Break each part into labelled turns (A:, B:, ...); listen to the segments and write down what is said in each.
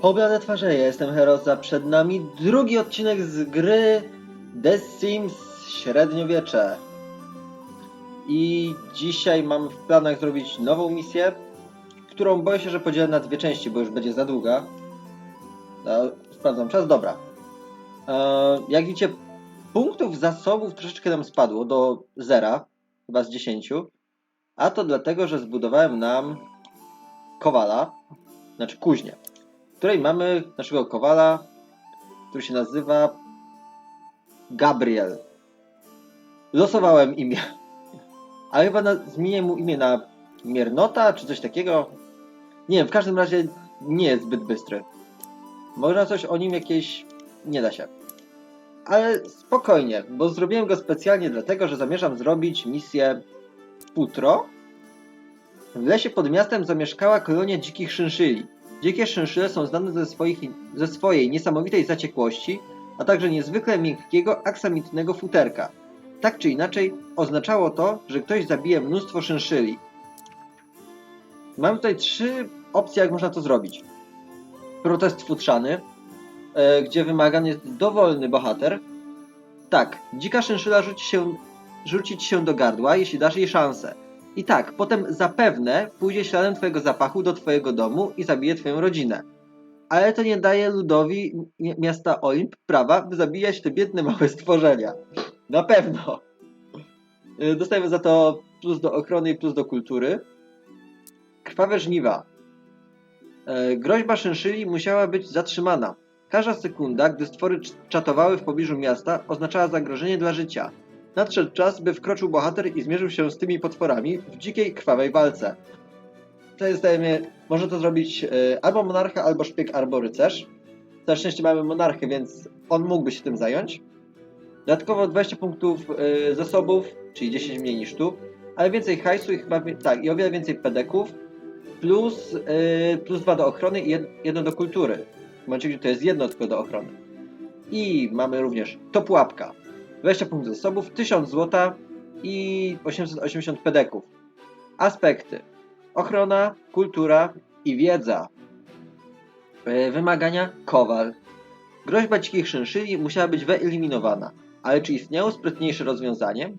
A: Poblade twarze, ja jestem Heroza, przed nami drugi odcinek z gry The Sims Średniowiecze. I dzisiaj mam w planach zrobić nową misję, którą boję się, że podzielę na dwie części, bo już będzie za długa. No, sprawdzam czas, dobra. E, jak widzicie, punktów zasobów troszeczkę nam spadło do zera, chyba z 10. A to dlatego, że zbudowałem nam kowala, znaczy kuźnię której mamy naszego kowala, który się nazywa Gabriel. Losowałem imię. Ale chyba na, zmienię mu imię na Miernota, czy coś takiego. Nie wiem, w każdym razie nie jest zbyt bystry. Można coś o nim jakieś... nie da się. Ale spokojnie, bo zrobiłem go specjalnie dlatego, że zamierzam zrobić misję Futro. W lesie pod miastem zamieszkała kolonia dzikich szynszyli. Dzikie szynszyle są znane ze, swoich, ze swojej niesamowitej zaciekłości, a także niezwykle miękkiego, aksamitnego futerka. Tak czy inaczej, oznaczało to, że ktoś zabije mnóstwo szynszyli. Mamy tutaj trzy opcje, jak można to zrobić. Protest futrzany, e, gdzie wymagany jest dowolny bohater. Tak, dzika szynszyla rzuci się, rzucić się do gardła, jeśli dasz jej szansę. I tak, potem zapewne pójdzie śladem twojego zapachu do twojego domu i zabije twoją rodzinę. Ale to nie daje ludowi mi- miasta Olimp prawa, by zabijać te biedne małe stworzenia. Na pewno. Y, Dostajemy za to plus do ochrony i plus do kultury. Krwawe żniwa. E, Groźba szynszyli musiała być zatrzymana. Każda sekunda, gdy stwory cz- czatowały w pobliżu miasta, oznaczała zagrożenie dla życia. Nadszedł czas, by wkroczył bohater i zmierzył się z tymi potworami w dzikiej, krwawej walce. To jest, zdaje mnie, może to zrobić e, albo monarcha, albo szpieg, albo rycerz. Na szczęście mamy monarchę, więc on mógłby się tym zająć. Dodatkowo 20 punktów e, zasobów, czyli 10 mniej niż tu, ale więcej hajsu i chyba, tak, i o wiele więcej pedeków, plus, e, plus 2 do ochrony i jed, jedno do kultury. W momencie, gdzie to jest jedno tylko do ochrony. I mamy również to pułapka. 20 punktów zasobów, 1000 złota i 880 pedeków. Aspekty. Ochrona, kultura i wiedza. E, Wymagania kowal. Groźba dzikich szynszyli musiała być wyeliminowana, ale czy istniało sprytniejsze rozwiązanie?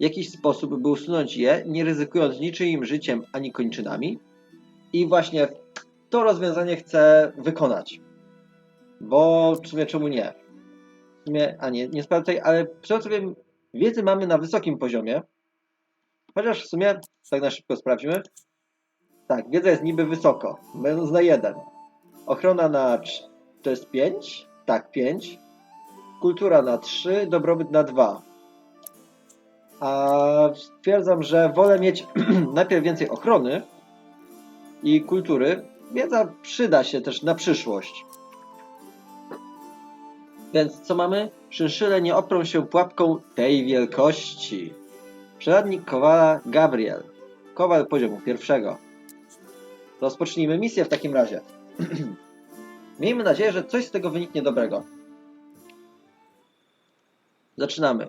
A: Jakiś sposób, by usunąć je, nie ryzykując niczyim życiem ani kończynami? I właśnie to rozwiązanie chcę wykonać. Bo w sumie czemu nie? Sumie, a nie, nie sprawdzaj, ale wiem, wiedzy mamy na wysokim poziomie. Chociaż w sumie, tak na szybko sprawdźmy. Tak, wiedza jest niby wysoko, będąc na 1. Ochrona na to jest 5, tak 5. Kultura na 3, dobrobyt na 2. A stwierdzam, że wolę mieć najpierw więcej ochrony i kultury. Wiedza przyda się też na przyszłość. Więc co mamy? Szynszyle nie oprą się pułapką tej wielkości. Przeradnik Kowala Gabriel. Kowal poziomu pierwszego. Rozpocznijmy misję w takim razie. Miejmy nadzieję, że coś z tego wyniknie dobrego. Zaczynamy.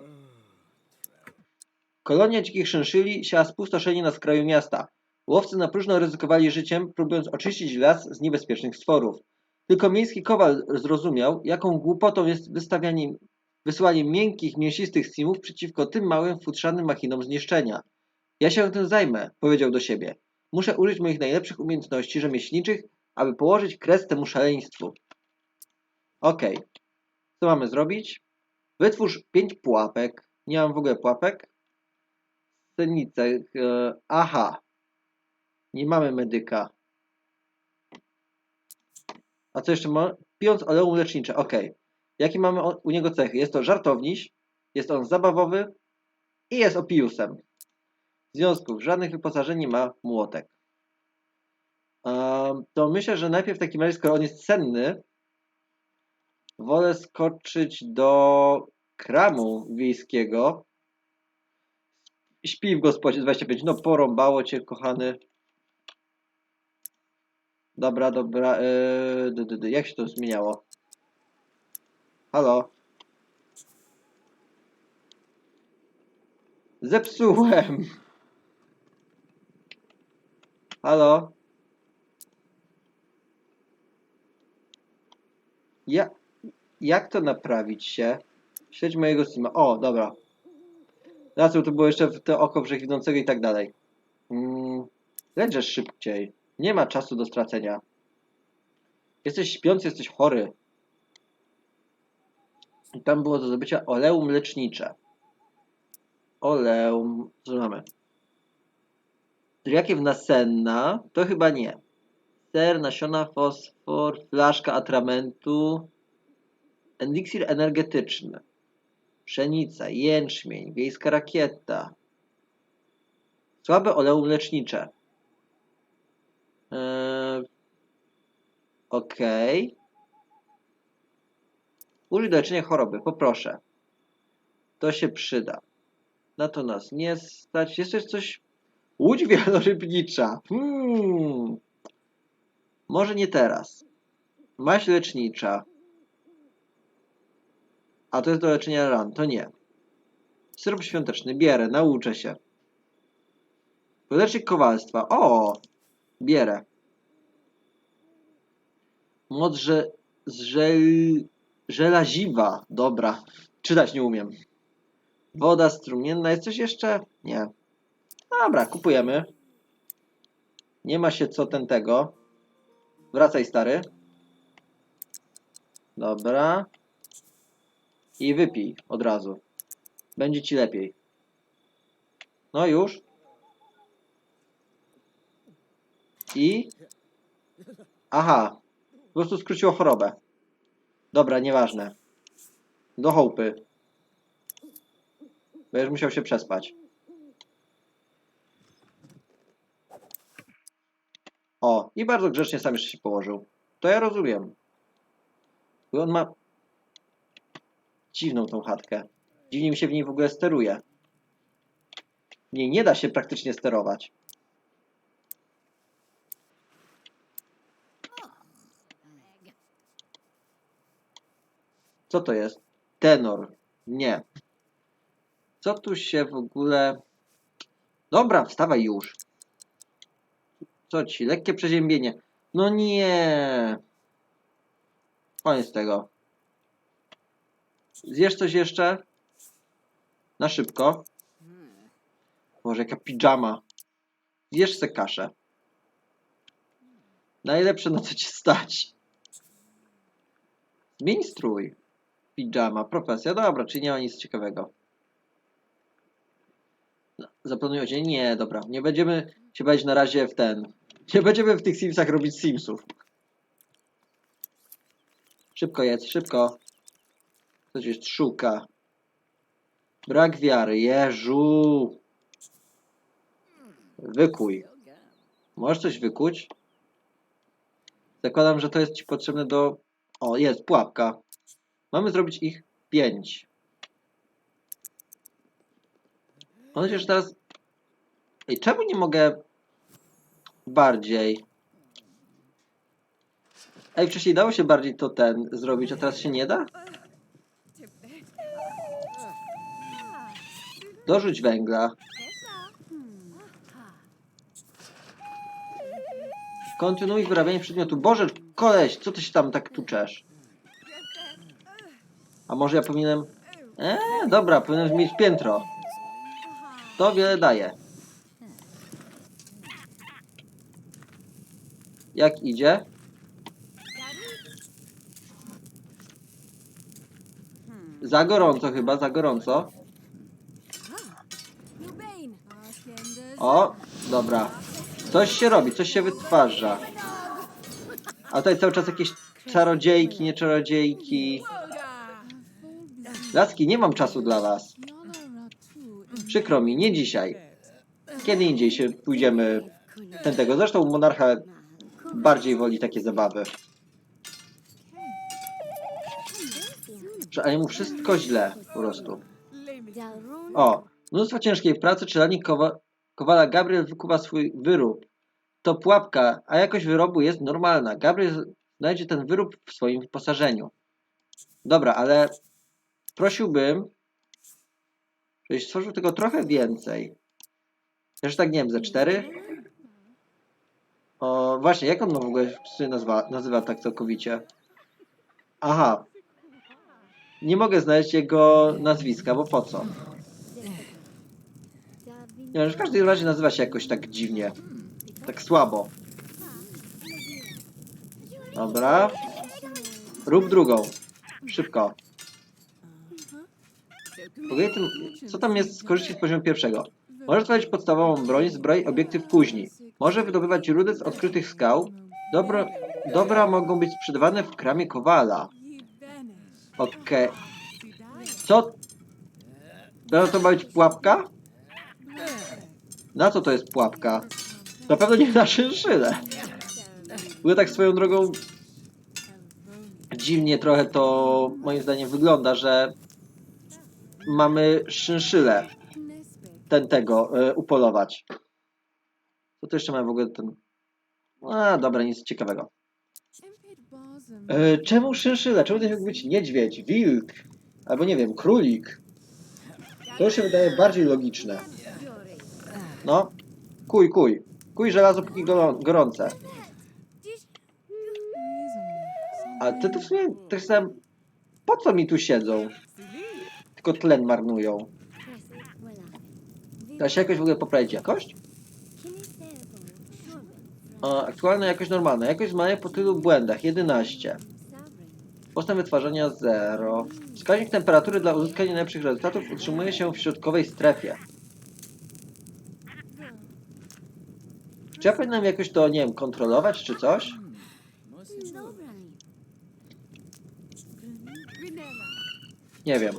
A: Kolonia dzikich szynszyli siała spustoszenie na skraju miasta. Łowcy na próżno ryzykowali życiem, próbując oczyścić las z niebezpiecznych stworów. Tylko miejski kowal zrozumiał, jaką głupotą jest wystawianie, wysyłanie miękkich, mięsistych simów przeciwko tym małym, futrzanym machinom zniszczenia. Ja się tym zajmę, powiedział do siebie. Muszę użyć moich najlepszych umiejętności rzemieślniczych, aby położyć kres temu szaleństwu. Okej. Co mamy zrobić? Wytwórz pięć pułapek. Nie mam w ogóle pułapek. Scenice. Aha. Nie mamy medyka. A co jeszcze ma? Pijąc oleum lecznicze. Ok. Jakie mamy u niego cechy? Jest to żartowniś, jest on zabawowy i jest opiusem. Związków. Żadnych wyposażeń nie ma młotek. Ehm, to myślę, że najpierw w takim razie, skoro on jest cenny, wolę skoczyć do kramu wiejskiego. Śpi w gospodzie 25. No porąbało cię, kochany. Dobra, dobra. Yy. Jak się to zmieniało? Halo? Zepsułem. Halo? Ja, jak to naprawić się? Śledź mojego Steama. O, dobra. Co to było jeszcze w to oko wszechwidzącego i tak dalej. Mm, szybciej. Nie ma czasu do stracenia. Jesteś śpiący, jesteś chory. I tam było do zdobycia oleum lecznicze. Oleum. Co mamy? Jakiew nasenna? To chyba nie. Ser, nasiona, fosfor, flaszka atramentu, eliksir energetyczny, pszenica, jęczmień, wiejska rakieta, słabe oleum lecznicze. Eee, Okej. Użyj do leczenia choroby, poproszę. To się przyda. Na to nas nie stać. Jest też coś... Łódź wielorybnicza. Hmm. Może nie teraz. Maź lecznicza. A to jest do leczenia ran. To nie. Syrop świąteczny. Bierę. Nauczę się. Lecznik kowalstwa. O! Bierę. Moc że... Żel... Żelaziwa. Dobra. Czytać nie umiem. Woda strumienna. Jest coś jeszcze? Nie. Dobra, kupujemy. Nie ma się co ten tego. Wracaj, stary. Dobra. I wypij od razu. Będzie ci lepiej. No już. I. Aha. Po prostu skróciło chorobę. Dobra, nieważne. Do chałupy. Będziesz musiał się przespać. O, i bardzo grzecznie sam jeszcze się położył. To ja rozumiem. Bo on ma dziwną tą chatkę. Dziwnie mi się w niej w ogóle steruje. W niej nie da się praktycznie sterować. Co to jest? Tenor. Nie. Co tu się w ogóle... Dobra, wstawaj już. Co ci? Lekkie przeziębienie. No nie. Koniec tego. Zjesz coś jeszcze? Na szybko. Może jaka pijama. Zjesz se kaszę. Najlepsze na co ci stać. Zmień strój. Pijama, profesja. Dobra, czyli nie ma nic ciekawego. No, Zaplanuj odzień? Nie, dobra. Nie będziemy się bawić na razie w ten. Nie będziemy w tych Simsach robić Simsów. Szybko jedz, szybko. Coś jest szuka. Brak wiary, Jeżu. Wykuj. Możesz coś wykuć? Zakładam, że to jest ci potrzebne do... O, jest, pułapka. Mamy zrobić ich pięć. Mam nadzieję, że teraz... Ej, czemu nie mogę bardziej? Ej, wcześniej dało się bardziej to ten zrobić, a teraz się nie da? Dorzuć węgla. Kontynuuj wyrabianie przedmiotu. Boże, koleś, co ty się tam tak tuczesz? A może ja powinienem... Eee, dobra, powinienem mieć piętro. To wiele daje. Jak idzie? Za gorąco chyba, za gorąco. O, dobra. Coś się robi, coś się wytwarza. A tutaj cały czas jakieś czarodziejki, nie czarodziejki. Laski, nie mam czasu dla was. Przykro mi, nie dzisiaj. Kiedy indziej się pójdziemy ten tego. Zresztą monarcha bardziej woli takie zabawy. Ale mu wszystko źle po prostu. O, mnóstwo ciężkiej pracy czytelnik kowa Kowala Gabriel wykuwa swój wyrób. To pułapka, a jakość wyrobu jest normalna. Gabriel znajdzie ten wyrób w swoim wyposażeniu. Dobra, ale prosiłbym, żebyś stworzył tego trochę więcej. Też tak, nie wiem, ze cztery? O, właśnie, jak on no w ogóle się nazywa, nazywa tak całkowicie? Aha. Nie mogę znaleźć jego nazwiska, bo po co? Nie, że w każdym razie nazywa się jakoś tak dziwnie. Tak słabo. Dobra. Rób drugą. Szybko. Co tam jest z korzyści z poziomu pierwszego? Może tworzyć podstawową broń, zbroj, obiektyw później. Może wydobywać rudy z odkrytych skał. Dobro, dobra mogą być sprzedawane w kramie Kowala. Okej. Co? No to ma być pułapka? Na co to jest pułapka? Na pewno nie na szynszyle. Bo tak swoją drogą dziwnie trochę to moim zdaniem wygląda, że mamy szynszylę ten tego y, upolować. Co to jeszcze mamy w ogóle ten... A, dobra, nic ciekawego. E, czemu szynszyle? Czemu to mógł być niedźwiedź, wilk? Albo nie wiem, królik? To się wydaje bardziej logiczne. No, kuj, kuj. Kuj żelazo póki gorące. A ty to w sumie też sam... Po co mi tu siedzą? Tylko tlen marnują. Da się jakoś w ogóle poprawić jakość? Aktualna jakość normalna. Jakość zmania po tylu błędach 11. Postęp wytwarzania 0. Wskaźnik temperatury dla uzyskania najlepszych rezultatów utrzymuje się w środkowej strefie. Czy ja powinienem jakoś to, nie wiem, kontrolować czy coś? Nie wiem.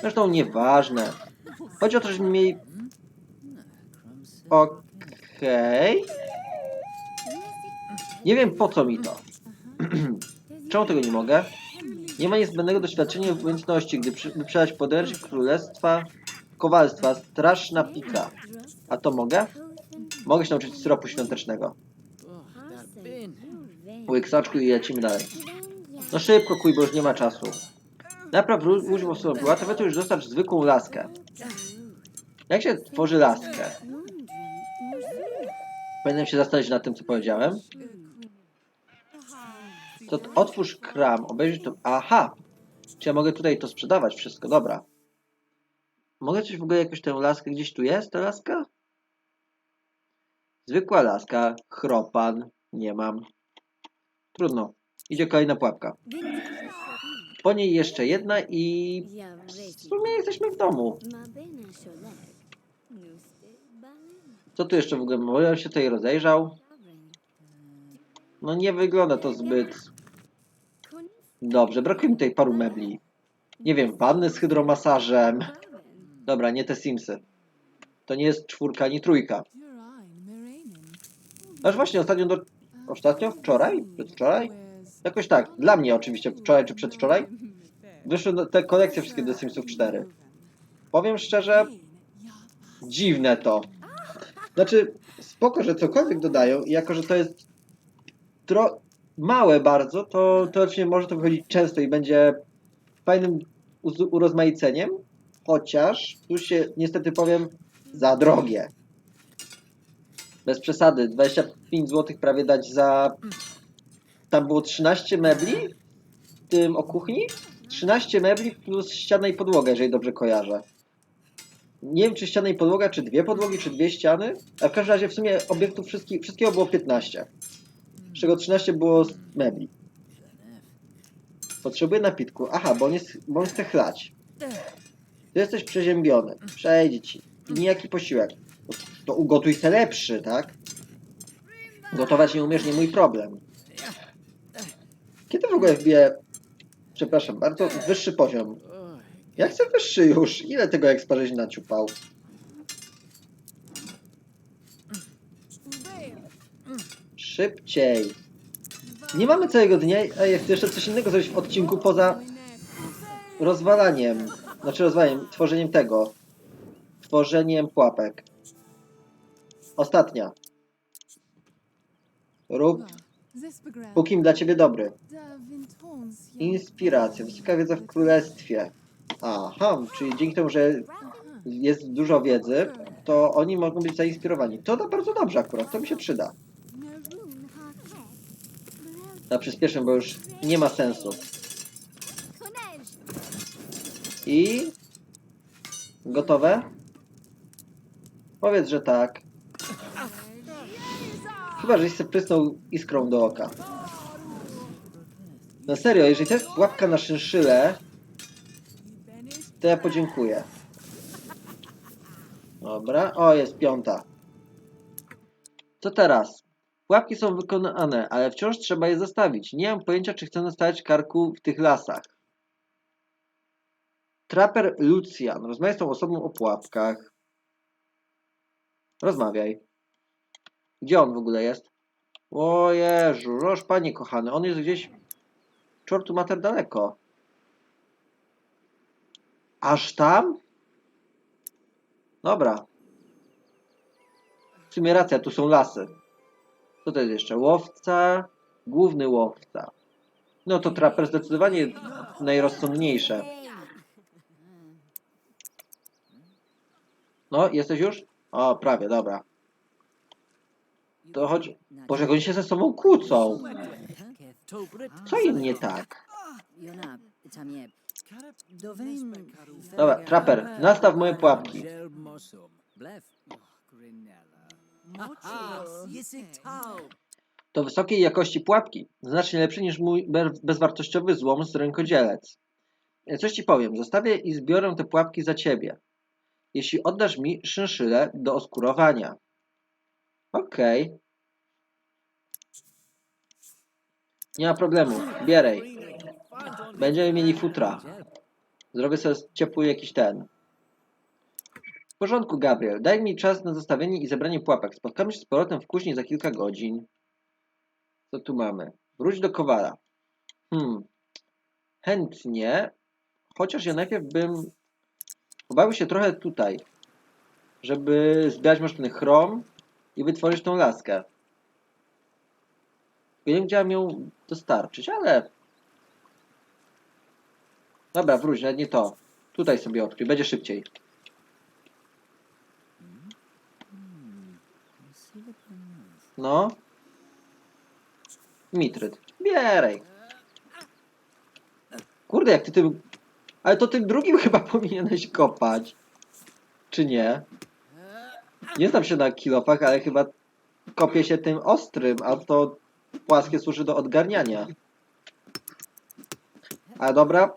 A: Zresztą nieważne. Chodzi o to, żeśmy mieli... Okej. Nie wiem po co mi to. Czemu tego nie mogę? Nie ma niezbędnego doświadczenia w umiejętności, gdy przy- wyprzedać podręcznik królestwa, kowalstwa, straszna pika. A to mogę? Mogę się nauczyć syropu świątecznego. Łyk soczku i lecimy dalej. No szybko, kuj, bo już nie ma czasu. Napraw łódź osobą była, to już dostarcz zwykłą laskę. Jak się tworzy laskę? Powinienem się zastanowić nad tym, co powiedziałem. To otwórz kram, obejrzyj to. Aha! Czy ja mogę tutaj to sprzedawać wszystko? Dobra. Mogę coś w ogóle jakoś tę laskę gdzieś tu jest, ta laska? Zwykła laska, chropan, nie mam. Trudno. Idzie kolejna pułapka. Po niej jeszcze jedna i w sumie jesteśmy w domu. Co tu jeszcze w ogóle? On się tutaj rozejrzał? No nie wygląda to zbyt dobrze. Brakuje mi tutaj paru mebli. Nie wiem, wanny z hydromasażem. Dobra, nie te Simsy. To nie jest czwórka ani trójka. Aż właśnie ostatnio do... Ostatnio? Wczoraj? Przedwczoraj? Jakoś tak. Dla mnie oczywiście wczoraj czy przedwczoraj. Wyszły te kolekcje wszystkie do Simsów 4. Powiem szczerze, dziwne to. Znaczy, spoko, że cokolwiek dodają i jako, że to jest tro... małe bardzo, to teoretycznie może to wychodzić często i będzie fajnym urozmaiceniem, chociaż tu się niestety powiem za drogie. Bez przesady, 25 zł prawie dać za... Tam było 13 mebli w tym o kuchni? 13 mebli plus ściana i podłoga, jeżeli dobrze kojarzę. Nie wiem, czy ściana i podłoga, czy dwie podłogi, czy dwie ściany. A w każdym razie w sumie obiektów wszystkich, wszystkiego było 15. Z czego 13 było z mebli. Potrzebuję napitku. Aha, bo on, jest, bo on chce chlać. Ty jesteś przeziębiony. Przejdzie ci. Nijaki posiłek. To ugotuj se lepszy, tak? Gotować nie umiesz, nie mój problem. Kiedy w ogóle wbiję... Przepraszam bardzo, wyższy poziom. Ja chcę wyższy już. Ile tego ekspa żeś naciupał? Szybciej. Nie mamy całego dnia, a chcę jeszcze coś innego zrobić w odcinku poza rozwalaniem. Znaczy rozwalaniem, tworzeniem tego. Tworzeniem pułapek. Ostatnia. Rób pókim dla ciebie dobry. Inspiracja, wysoka wiedza w królestwie. Aha, czyli dzięki temu, że jest dużo wiedzy, to oni mogą być zainspirowani. To da bardzo dobrze akurat, to mi się przyda. Na przyspieszym, bo już nie ma sensu. I... Gotowe? Powiedz, że tak. Chyba, żeś sobie prysnął iskrą do oka. No serio, jeżeli to jest pułapka na szynszylę, to ja podziękuję. Dobra, o jest piąta. Co teraz? Pułapki są wykonane, ale wciąż trzeba je zostawić. Nie mam pojęcia, czy chcę zostawić karku w tych lasach. Trapper Lucian. Rozmawiaj z tą osobą o pułapkach. Rozmawiaj. Gdzie on w ogóle jest? O Jezu, roż panie kochany, on jest gdzieś... Czortu mater daleko. Aż tam? Dobra. W sumie racja, tu są lasy. Co to jest jeszcze? Łowca, główny łowca. No to traper zdecydowanie najrozsądniejsze. No, jesteś już? O, prawie, dobra. To chodź... Boże, jak oni się ze sobą kłócą. Co im nie tak? Dobra, traper, nastaw moje pułapki. To wysokiej jakości pułapki. Znacznie lepsze niż mój be- bezwartościowy złom z rękodzielec. Coś ci powiem, zostawię i zbiorę te pułapki za ciebie. Jeśli oddasz mi szynszylę do oskurowania. Okej. Nie ma problemu, bieraj. Będziemy mieli futra. Zrobię sobie ciepły jakiś ten. W porządku, Gabriel. Daj mi czas na zostawienie i zebranie pułapek. Spotkamy się z powrotem w kuźni za kilka godzin. Co tu mamy? Wróć do Kowala. Hmm. Chętnie. Chociaż ja najpierw bym pobawił się trochę tutaj. Żeby zbierać może ten chrom i wytworzyć tą laskę. Nie wiem, gdzie mam ją dostarczyć, ale... Dobra, wróć, nawet nie to. Tutaj sobie odkryj, będzie szybciej. No. Mitryt. Bieraj. Kurde, jak ty tym... Ale to tym drugim chyba powinieneś kopać. Czy nie? Nie znam się na kilofach, ale chyba kopie się tym ostrym, a to płaskie służy do odgarniania. A dobra,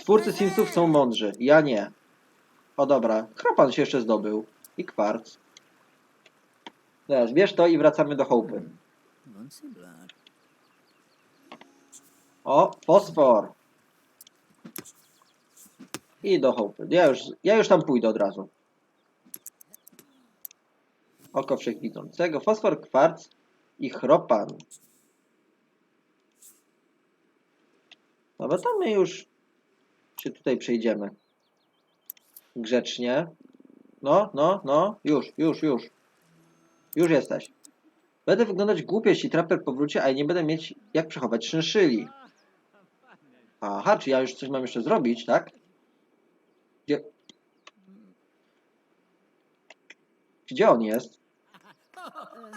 A: twórcy Simsów są mądrzy, ja nie. O dobra, chropan się jeszcze zdobył. I kwarc. Teraz bierz to i wracamy do chałupy. O, fosfor. I do chałupy. Ja już, ja już tam pójdę od razu. Oko wszechwidzącego. Fosfor, kwarc i chropan. Dobra, to my już się tutaj przejdziemy. Grzecznie. No, no, no. Już, już, już. Już jesteś. Będę wyglądać głupio, jeśli traper powróci, a nie będę mieć jak przechować szynszyli. Aha, czy ja już coś mam jeszcze zrobić, tak? Gdzie... Gdzie on jest?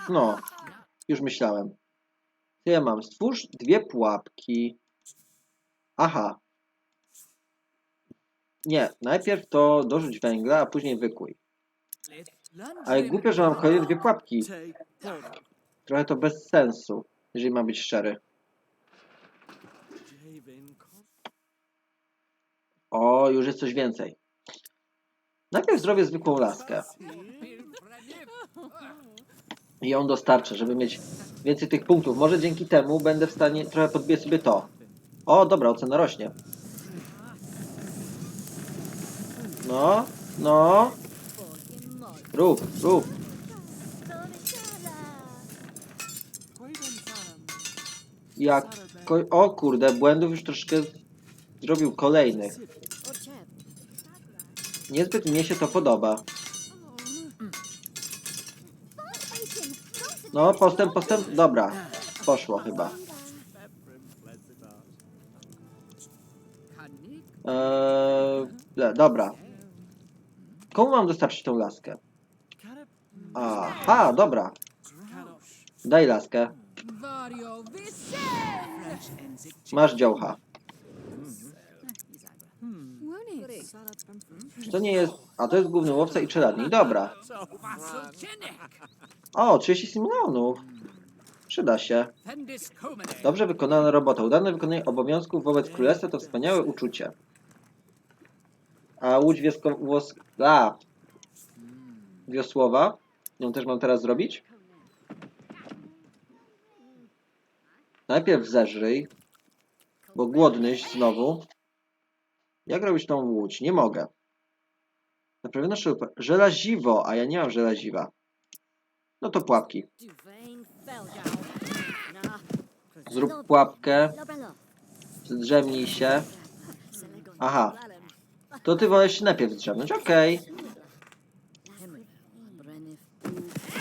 A: No, już myślałem. Co ja mam? Stwórz dwie pułapki. Aha. Nie, najpierw to dorzuć węgla, a później wykuj. Ale głupio, że mam kolejne dwie pułapki. Trochę to bez sensu, jeżeli mam być szczery. O, już jest coś więcej. Najpierw zrobię zwykłą laskę. I ją dostarczę, żeby mieć więcej tych punktów. Może dzięki temu będę w stanie trochę podbiję sobie to. O, dobra, ocena rośnie. No, no. Rób, rób. Jak... O kurde, błędów już troszkę zrobił kolejnych. Niezbyt mnie się to podoba. No, postęp, postęp. Dobra. Poszło chyba. Eee, dobra. Komu mam dostarczyć tą laskę? Aha, dobra. Daj laskę. Masz działcha. Czy to nie jest... A to jest główny łowca i czeladnik. Dobra. O, 30 milionów. Przyda się. Dobrze wykonana robota. Udane wykonanie obowiązków wobec królestwa to wspaniałe uczucie. A łódź wiesko... Włos... A! Wiosłowa. Ją też mam teraz zrobić? Najpierw zeżryj, bo głodnyś znowu. Jak robić tą łódź? Nie mogę. Naprawiono szybę. Żelaziwo, a ja nie mam żelaziwa. No to pułapki. Zrób pułapkę. Zdrzemnij się. Aha. To ty wolałeś się najpierw zdrzemnąć. Okej.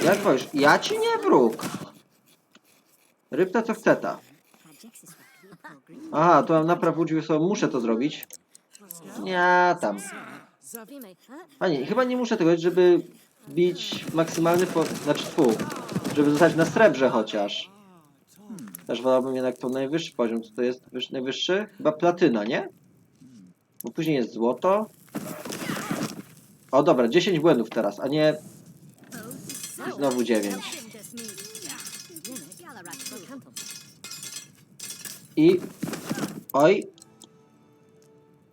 A: Jak wolisz? Ja ci nie wróg. Rybta co chce ta. Aha, to mam napraw łódź. Muszę to zrobić. Nie, tam. Panie, chyba nie muszę tego, żeby bić maksymalny po... Znaczy, fu, żeby zostać na srebrze chociaż. Też wolałbym jednak to najwyższy poziom. Co to jest wyż, najwyższy? Chyba platyna, nie? Bo później jest złoto. O dobra, 10 błędów teraz, a nie i znowu 9. I... Oj.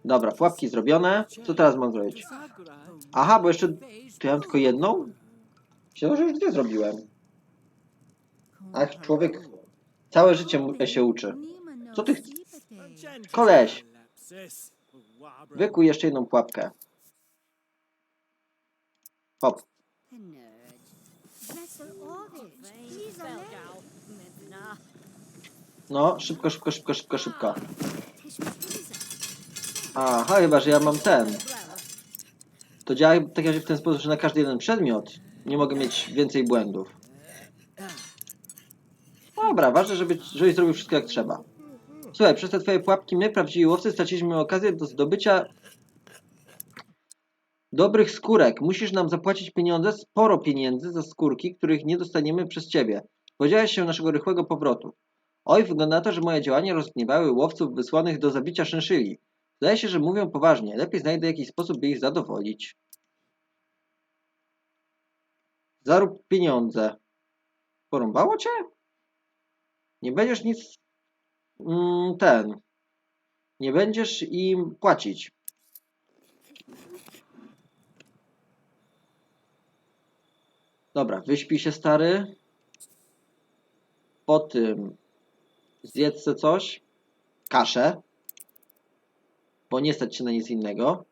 A: Dobra, pułapki zrobione. Co teraz mam zrobić? Aha, bo jeszcze... Tu ja mam tylko jedną? Myślałem, że już dwie zrobiłem. Ach, człowiek całe życie się uczy. Co ty? Koleś! Wykuj jeszcze jedną pułapkę. Hop. No, szybko, szybko, szybko, szybko, szybko. Aha, chyba, że ja mam ten. To działa takim razie w ten sposób, że na każdy jeden przedmiot nie mogę mieć więcej błędów. Dobra, ważne, żeby, żebyś zrobił wszystko jak trzeba. Słuchaj, przez te twoje pułapki my, prawdziwi łowcy, straciliśmy okazję do zdobycia dobrych skórek. Musisz nam zapłacić pieniądze, sporo pieniędzy za skórki, których nie dostaniemy przez ciebie. Spodziewałeś się naszego rychłego powrotu. Oj, wygląda na to, że moje działania rozgniewały łowców wysłanych do zabicia szynszyli. Zdaje się, że mówią poważnie. Lepiej znajdę jakiś sposób, by ich zadowolić. Zarób pieniądze. Porąbało cię? Nie będziesz nic... Mm, ten... Nie będziesz im płacić. Dobra, wyśpij się stary. Po tym zjedz coś. Kaszę. Bo nie stać się na nic innego.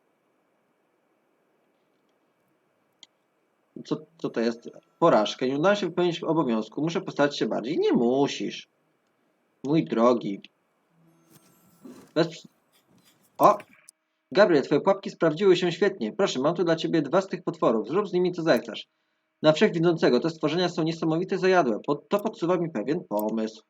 A: Co, co to jest? Porażkę. Nie udało się wypełnić obowiązku. Muszę postarać się bardziej. Nie musisz. Mój drogi. Bez... O! Gabriel, twoje pułapki sprawdziły się świetnie. Proszę, mam tu dla ciebie dwa z tych potworów. Zrób z nimi co zechcesz. Na wszechwidzącego, te stworzenia są niesamowite zajadłe. To podsuwa mi pewien pomysł.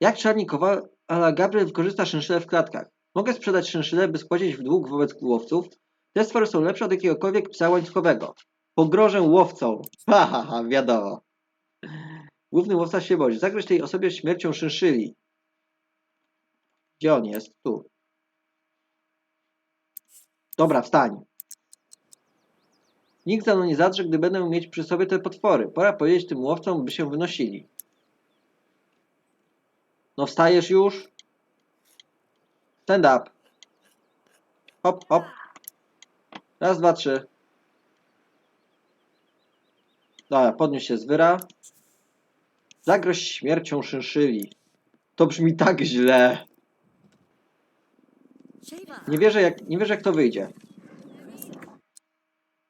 A: Jak czarnikowa, ale Gabriel wykorzysta szynszyle w klatkach. Mogę sprzedać szynszyle, by spłacić w dług wobec łowców. Te stwory są lepsze od jakiegokolwiek psa łańcuchowego. Pogrożę łowcą. Ha, ha, ha, wiadomo. Główny łowca się boi. Zagroź tej osobie śmiercią szynszyli. Gdzie on jest? Tu. Dobra, wstań. Nikt za mną nie zadrze, gdy będę mieć przy sobie te potwory. Pora powiedzieć tym łowcom, by się wynosili. No wstajesz już? Stand up. Hop, hop. Raz, dwa, trzy. Dobra, podnieś się z wyra. Zagroź śmiercią szynszyli. To brzmi tak źle. Nie wierzę, jak, nie wierzę, jak to wyjdzie.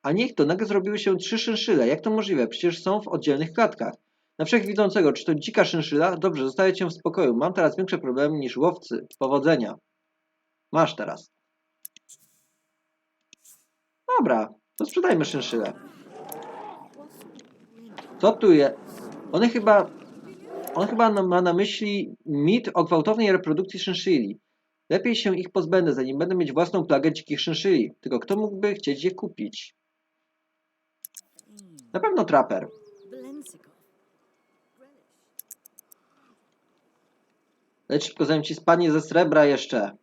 A: A niech to, nagle zrobiły się trzy szynszyle. Jak to możliwe? Przecież są w oddzielnych klatkach. Na wszechwidzącego, czy to dzika szynszyla? Dobrze, zostawię cię w spokoju. Mam teraz większe problemy niż łowcy. Powodzenia. Masz teraz. Dobra, to sprzedajmy szynszyle. Co tu jest? One chyba... On chyba ma na myśli mit o gwałtownej reprodukcji szynszyli. Lepiej się ich pozbędę, zanim będę mieć własną plagę dzikich szynszyli. Tylko kto mógłby chcieć je kupić? Na pewno traper. Lecz szybko zanim ci spadnie ze srebra jeszcze.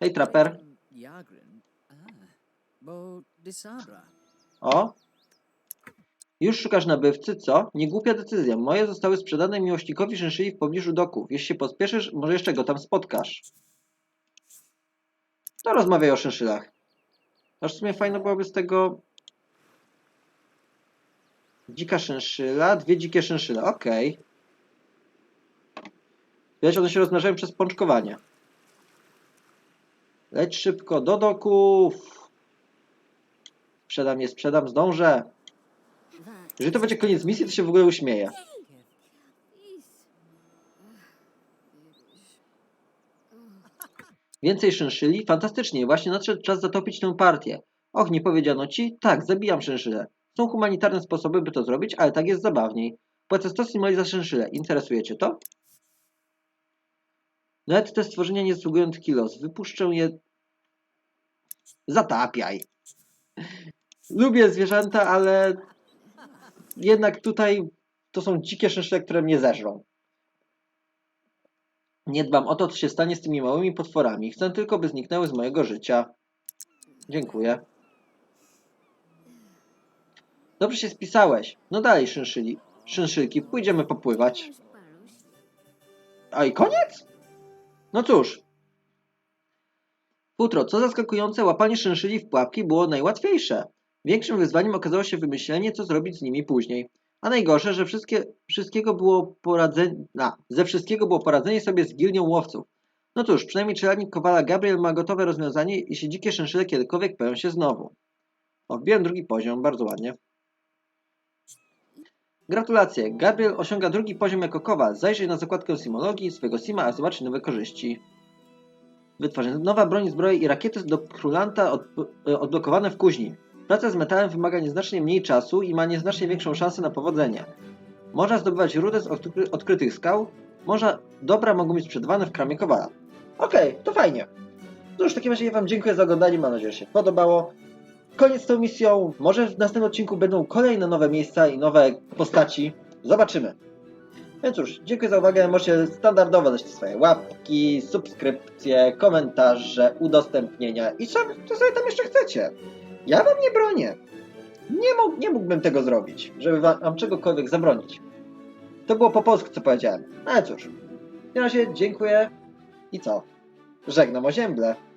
A: Hej, traper. O. Już szukasz nabywcy, co? Niegłupia decyzja. Moje zostały sprzedane miłośnikowi szynszyli w pobliżu doków. Jeśli się pospieszysz, może jeszcze go tam spotkasz. To rozmawiaj o szynszylach. Aż w sumie fajno byłoby z tego... Dzika szynszyla, dwie dzikie szynszyle. Okej. Widać, one się rozmnażają przez pączkowanie. Leć szybko do doków. Sprzedam, nie sprzedam, zdążę. Jeżeli to będzie koniec misji, to się w ogóle uśmieję. Więcej szynszyli? Fantastycznie, właśnie nadszedł czas zatopić tę partię. Och, nie powiedziano ci? Tak, zabijam szynszyle. Są humanitarne sposoby, by to zrobić, ale tak jest zabawniej. Płacę 100 simoli za szynszyle. Interesuje cię to? Nawet te stworzenia nie zasługują kilos. Wypuszczę je... Zatapiaj. Lubię zwierzęta, ale jednak tutaj to są dzikie szynszyle, które mnie zeżrą. Nie dbam o to, co się stanie z tymi małymi potworami. Chcę tylko, by zniknęły z mojego życia. Dziękuję. Dobrze się spisałeś. No dalej, szynszyli. Szynszylki, pójdziemy popływać. A i koniec? No cóż. Futro, co zaskakujące, łapanie szynszyli w pułapki było najłatwiejsze. Większym wyzwaniem okazało się wymyślenie, co zrobić z nimi później. A najgorsze, że wszystkie, wszystkiego było poradzenie, ze wszystkiego było poradzenie sobie z gildią łowców. No cóż, przynajmniej czeladnik Kowala Gabriel ma gotowe rozwiązanie, jeśli dzikie szynszyle kiedykolwiek pojawią się znowu. O, wbiłem drugi poziom, bardzo ładnie. Gratulacje, Gabriel osiąga drugi poziom jako kowal. Zajrzyj na zakładkę simologii swojego sima, a zobaczy nowe korzyści. Wytworzenie. Nowa broń, zbroje i rakiety do królanta od, e, odblokowane w kuźni. Praca z metalem wymaga nieznacznie mniej czasu i ma nieznacznie większą szansę na powodzenie. Można zdobywać rudę z odkry odkrytych skał. Można dobra mogą być sprzedawane w kramie Kowala. Okej, to fajnie. No już w takim razie ja Wam dziękuję za oglądanie, mam nadzieję, że się podobało. Koniec z tą misją. Może w następnym odcinku będą kolejne nowe miejsca i nowe postaci. Zobaczymy. Więc cóż, dziękuję za uwagę. Możecie standardowo dać swoje łapki, subskrypcje, komentarze, udostępnienia i co, co sobie tam jeszcze chcecie. Ja wam nie bronię. Nie, mógł, nie mógłbym tego zrobić, żeby wam, czegokolwiek zabronić. To było po polsku, co powiedziałem. Ale cóż. Takim razie dziękuję i co? Żegnam o ziemble.